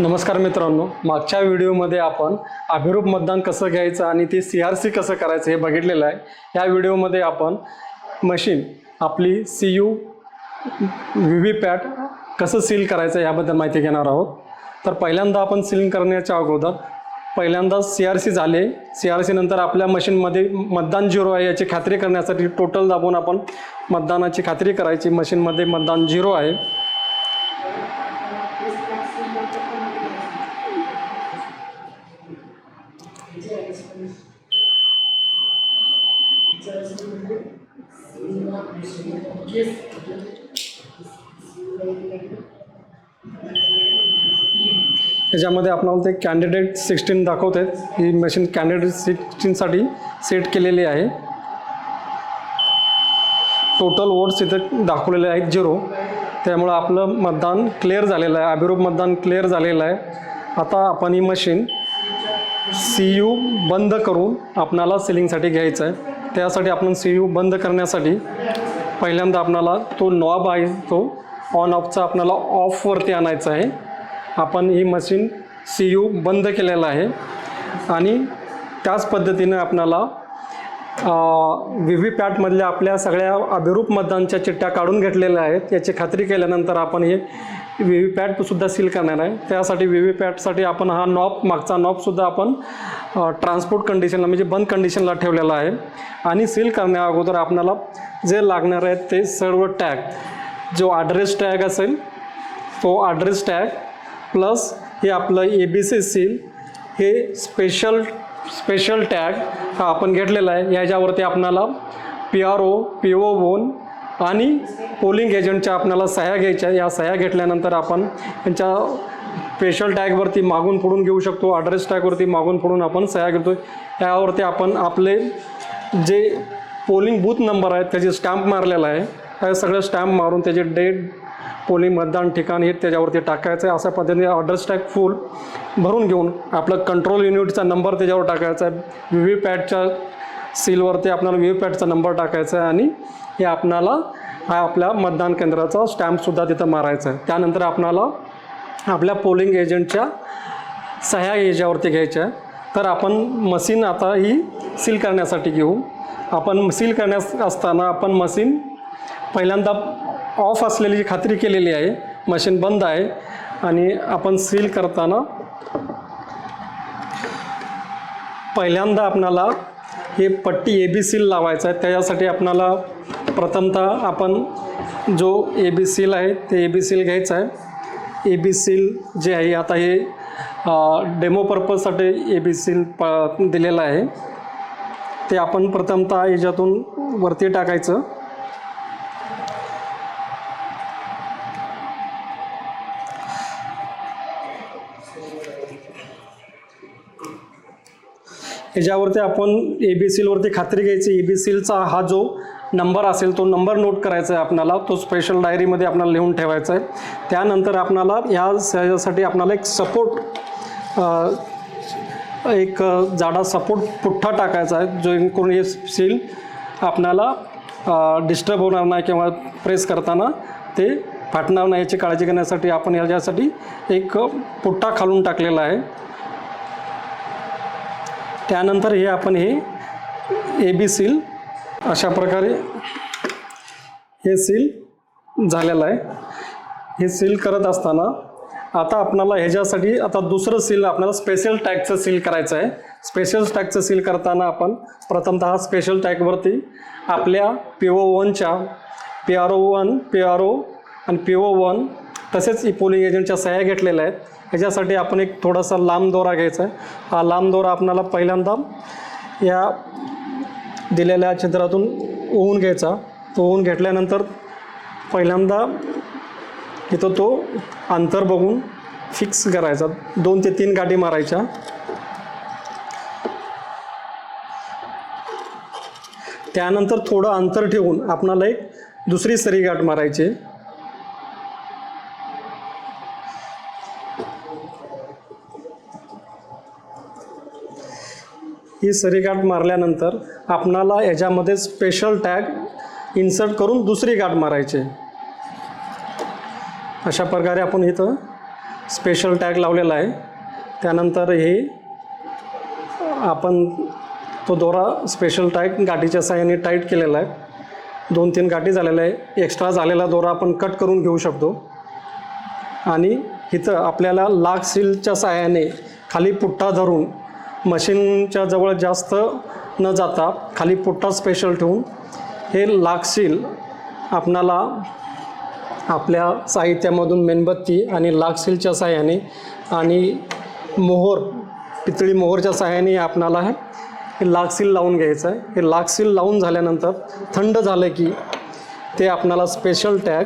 नमस्कार मित्रांनो मागच्या व्हिडिओमध्ये आपण अभिरूप मतदान कसं घ्यायचं आणि ते सी आर सी कसं करायचं हे बघितलेलं आहे. या व्हिडिओमध्ये आपण मशीन आपली C U V V PAT कसं सील करायचं याबद्दल माहिती घेणार आहोत. तर पहिल्यांदा आपण सीलिंग करण्याच्या अगोदर पहिल्यांदा सी आर सी झाले सी आर सी नंतर आपल्या मशीनमध्ये मतदान झिरो आहे याची खात्री करण्यासाठी टोटल दाबून आपण मतदानाची खात्री करायची. मशीनमध्ये मतदान झिरो आहे. याच्यामध्ये आपल्याला ते कॅन्डिडेट सिक्स्टीन दाखवत. आहेत ही मशीन कॅन्डिडेट सिक्स्टीनसाठी सेट केलेली आहे. टोटल वोट्स इथे दाखवलेले आहेत झिरो त्यामुळं आपलं मतदान क्लिअर झालेलं आहे. अभिरूप मतदान क्लिअर झालेलं आहे. आता आपण ही मशीन सी यू बंद करून आपणाला सिलिंगसाठी घ्यायचं आहे. त्यासाठी आपण सी यू बंद करण्यासाठी पहिल्यांदा आपणाला तो नॉब आहे तो ऑन ऑफचा आपणाला ऑफवरती आणायचा आहे. आपण ही मशीन सी यू बंद केलेलं आहे. आणि त्याच पद्धतीने आपणाला व्ही व्ही पॅटमधल्या आपल्या सगळ्या अभिरूप मतदानच्या चिठ्ठ्या काढून घेतलेल्या आहेत. याची खात्री केल्यानंतर आपण हे व्ही व्ही पॅटसुद्धा सील करणार आहे. त्यासाठी व्ही व्ही पॅटसाठी आपण हा नॉब मागचा नॉबसुद्धा आपण ट्रान्सपोर्ट कंडिशनला म्हणजे बंद कंडिशनला ठेवलेला आहे. आणि सील करण्या अगोदर आपल्याला जे लागणार आहेत ते सर्व टॅग जो ॲड्रेस टॅग असेल तो ॲड्रेस टॅग प्लस हे आपलं ए बी सी सील हे स्पेशल स्पेशल टॅग हा आपण घेतलेला आहे. याच्यावरती आपणाला P R O P O one आणि पोलिंग एजंटच्या आपल्याला सह्या घ्यायच्या. या सह्या घेतल्यानंतर आपण त्यांच्या स्पेशल टॅगवरती मागून फोडून घेऊ शकतो. ॲड्रेस टॅगवरती मागून फोडून आपण सह्या घेतो यावरती आपण आपले जे पोलिंग बूथ नंबर आहेत त्याचे स्टॅम्प मारलेला आहे. त्या सगळं स्टॅम्प मारून त्याचे डेट पोलिंग मतदान ठिकाण हे त्याच्यावरती टाकायचं आहे. अशा पद्धतीने ऑर्डर्स टॅग फुल भरून घेऊन आपलं कंट्रोल युनिटचा नंबर त्याच्यावर टाकायचा आहे. व्ही व्ही पॅटच्या सीलवरती आपल्याला व्ही नंबर टाकायचा आहे आणि हे आपणाला हा आपल्या मतदान केंद्राचा स्टॅम्पसुद्धा तिथं मारायचा आहे. त्यानंतर आपणाला आपल्या पोलिंग एजंटच्या सह्या याच्यावरती घ्यायच्या आहे. तर आपण मशीन आता ही सील करण्यासाठी घेऊ. आपण सील करण्यास असताना आपण मशीन पहिल्यांदा ऑफ असलेली खात्री केलेली आहे मशीन बंद आहे आणि आपण सील करताना पहिल्यांदा आपणाला हे पट्टी ए बी सील लावायचं आहे. त्याच्यासाठी आपणाला प्रथमतः आपण जो ए बी सील आहे ते ए बी सील घ्यायचं आहे. ए बी सील जे आहे आता हे डेमो पर्पजसाठी ए बी सील प दिलेलं आहे. ते आपण प्रथमतः याच्यातून वरती टाकायचं. ह्याच्यावरती आपण ए बी सीलवरती खात्री घ्यायची. ए बी सीलचा हा जो नंबर असेल तो नंबर नोट करायचा आहे आपल्याला तो स्पेशल डायरीमध्ये आपल्याला लिहून ठेवायचा आहे. त्यानंतर आपणाला ह्या ह्याच्यासाठी आपणाला एक सपोर्ट एक जाडा सपोर्ट पुठ्ठा टाकायचा आहे. जो हे सील आपणाला डिस्टर्ब होणार नाही किंवा प्रेस करताना ते फाटणार नाही. याची काळजी घेण्यासाठी आपण याच्यासाठी एक पुठ्ठा खालून टाकलेला आहे. त्यानंतर हे आपण हे ए बी सील अशा प्रकारे हे सील झालेलं आहे. हे सील करत असताना आता आपणाला ह्याच्यासाठी आता दुसरं सील आपल्याला स्पेशल टॅगचं सील करायचं आहे. स्पेशल टॅगचं सील करताना आपण प्रथमतः हा स्पेशल टॅगवरती आपल्या पी ओ वनच्या P R O one P R O आणि पी ओ वन तसेच पोलिंग एजंटच्या सह्या घेतलेल्या आहेत. ह्याच्यासाठी आपण एक थोडासा लांब दोरा घ्यायचा आहे. हा लांब दोरा आपणाला पहिल्यांदा या दिलेल्या छिद्रातून ओवून घ्यायचा. तो ओवून घेतल्यानंतर पहिल्यांदा इथं तो अंतर बघून फिक्स करायचा. दोन ते तीन गाठी मारायच्या. त्यानंतर थोडं अंतर ठेवून आपणाला एक दुसरी सरी गाठ मारायची ही सरी गाठ मारल्यानंतर आपणाला याच्यामध्ये स्पेशल टॅग इन्सर्ट करून दुसरी गाठ मारायची अशा प्रकारे आपण इथं स्पेशल टॅग लावलेला आहे. त्यानंतर हे आपण तो दोरा स्पेशल टॅग गाठीच्या साह्याने टाईट केलेला आहे. दोन तीन गाठी झालेल्या आहे. एक्स्ट्रा झालेला दोरा आपण कट करून घेऊ शकतो. आणि इथं आपल्याला लाग सीलच्या साह्याने खाली पुट्टा धरून मशीनच्या जवळ जास्त न जाता खाली पुट्टा स्पेशल ठेवून हे लागसील आपणाला आपल्या साहित्यामधून मेणबत्ती आणि लाग साह्याने आणि मोहोर पितळी मोहोरच्या साहाय्याने आपणाला हे हे लावून घ्यायचं आहे. हे लागसील लावून झाल्यानंतर थंड झालं की ते आपणाला स्पेशल टॅग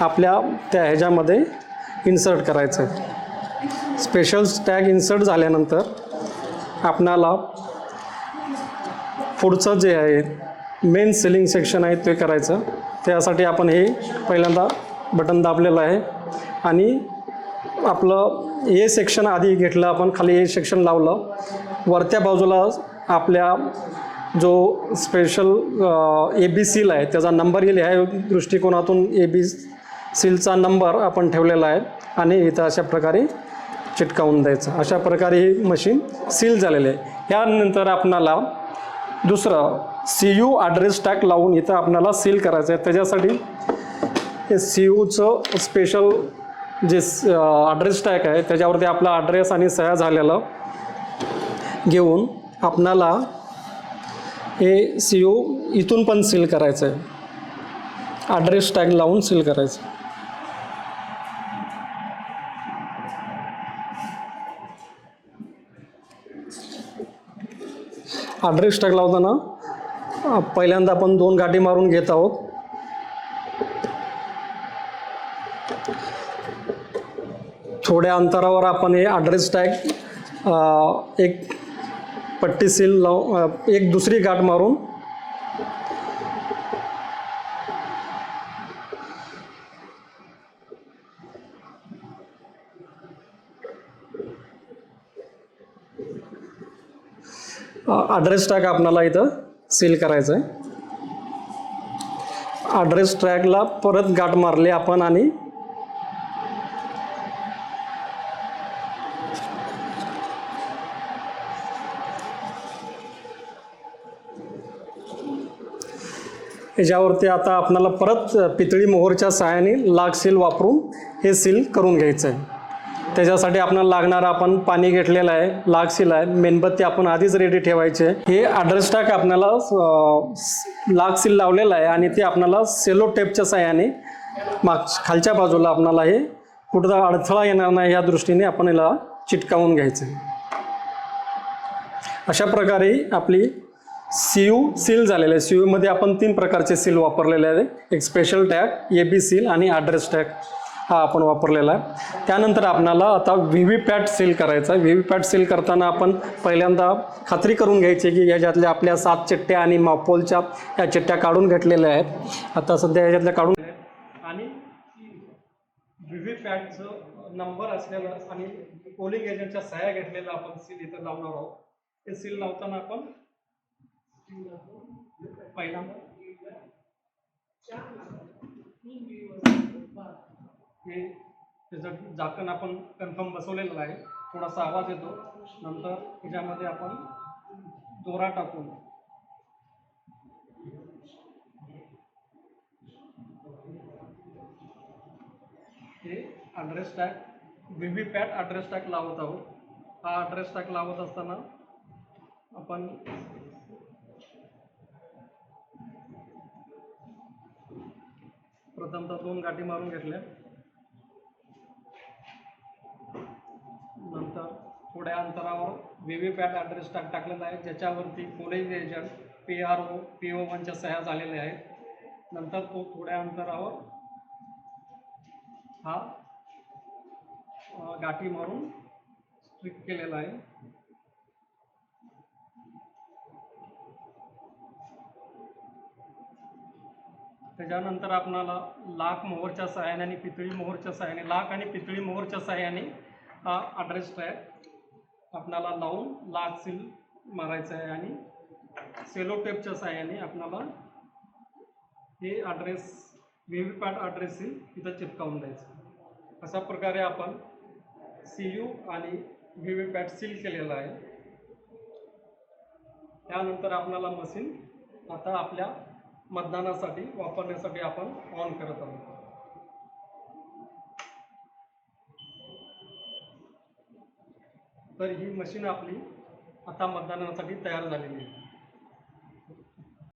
आपल्या त्या ह्याच्यामध्ये इन्सर्ट करायचं आहे. स्पेशल टॅग इन्सर्ट झाल्यानंतर आपणाला पुढचं जे आहे मेन सेलिंग सेक्शन आहे ते करायचं. त्यासाठी आपण हे पहिल्यांदा बटन दाबलेलं आहे. आणि आपलं ए सेक्शन आधी घेतलं आपण खाली ए सेक्शन लावलं. वरत्या बाजूला आपल्या जो स्पेशल ए बी सील आहे त्याचा नंबर येईल. ह्या दृष्टिकोनातून ए बी सीलचा नंबर आपण ठेवलेला आहे. आणि इथं अशा प्रकारे चिटकावून द्यायचं. अशा प्रकारे ही मशीन सील झालेली आहे. यानंतर आपणाला दुसरं सी यू ॲड्रेस टॅग लावून इथं आपणाला सील करायचं आहे. त्याच्यासाठी हे सी यूचं स्पेशल जे ॲड्रेस टॅग आहे त्याच्यावरती आपला ॲड्रेस आणि सह्या झालेलं घेऊन आपणाला हे सी यू इथून पण सील करायचं आहे. ॲड्रेस टॅग लावून सील करायचं ॲड्रेस टाकला होता ना. पहिल्यांदा आपण दोन गाठी मारून घेत आहोत. थोड्या अंतरावर आपण हे ॲड्रेस टॅग एक पट्टी सील लाव एक दुसरी गाठ मारून ॲड्रेस टॅग आपणाला इथं सील करायचं आहे ॲड्रेस टॅगला परत गाठ मारली आपण आणि याच्यावरती आता आपणाला परत पितळी मोहरच्या सहाय्याने लाग सील वापरून हे सील करून घ्यायचं आहे त्याच्यासाठी आपल्याला लागणारं आपण पाणी घेतलेलं आहे लाग सील आहे मेणबत्ती आपण आधीच रेडी ठेवायचे हे ॲड्रेस टॅक आपल्याला लाग सील लावलेलं आहे आणि ते आपल्याला सेलो टेपच्या सहाय्याने माग खालच्या बाजूला आपल्याला हे कुठं अडथळा येणार नाही या दृष्टीने आपण याला चिटकावून घ्यायचं अशा प्रकारे आपली सी यू सील झालेलं आहे. सी यूमध्ये आपण तीन प्रकारचे सील वापरलेले आहेत. एक special tag A B seal आणि ॲड्रेस टॅग हा आपण वापरलेला आहे. त्यानंतर आपणाला आता व्ही व्ही पॅट सील करायचा आहे. व्ही व्ही पॅट सील करताना आपण पहिल्यांदा खात्री करून घ्यायची की याच्यातल्या आपल्या सात चिठ्ठ्या आणि मापोलच्या या चिठ्ठ्या काढून घेतलेल्या आहेत. आता सध्या याच्यातल्या काढून आणि व्ही व्ही पॅटचं नंबर असलेलं आणि पोलिंग एजंटच्या सह्या घेतलेलं आपण सील इथं लावणार आहोत. ते सील लावताना आपण पहिल्यांदा हे त्याचं झाकण आपण कन्फर्म बसवलेलं आहे. थोडासा आवाज येतो. नंतर त्याच्यामध्ये आपण दोरा टाकून. हे address tag V V PAT address tag लावत आहोत. हा ॲड्रेस टॅग लावत असताना आपण प्रथमतः दोन गाठी मारून घेतल्या. नंतर थोड्या अंतरावर व्हीव्हीपॅट पॅट ॲड्रेस टाक टाकलेला आहे. ज्याच्यावरती polling agent P R O P O वनच्या सह्या झालेल्या आहेत. नंतर तो थोड्या अंतरावर हा गाठी मारून स्ट्रिक केलेला आहे. त्याच्यानंतर आपणाला लाख मोहरच्या सहाय्याने आणि पितळी मोहरच्या सहाय्याने लाख आणि पितळी मोहरच्या सहाय्याने हा अड्रेस ट्रॅक आपणाला लावून लाख सील मारायचं आहे आणि सेलो टेपच्या सहाय्याने आपणाला हे address V V PAT address seal इथं चिपकावून द्यायचं. अशा प्रकारे आपण सी यू आणि व्ही व्ही पॅट सील केलेलं आहे. त्यानंतर आपणाला मशीन आता आपल्या मतदानासाठी वापरण्यासाठी आपण ऑन करत आहोत. तर ही मशीन आपली आता मतदानासाठी तयार झालेली आहे.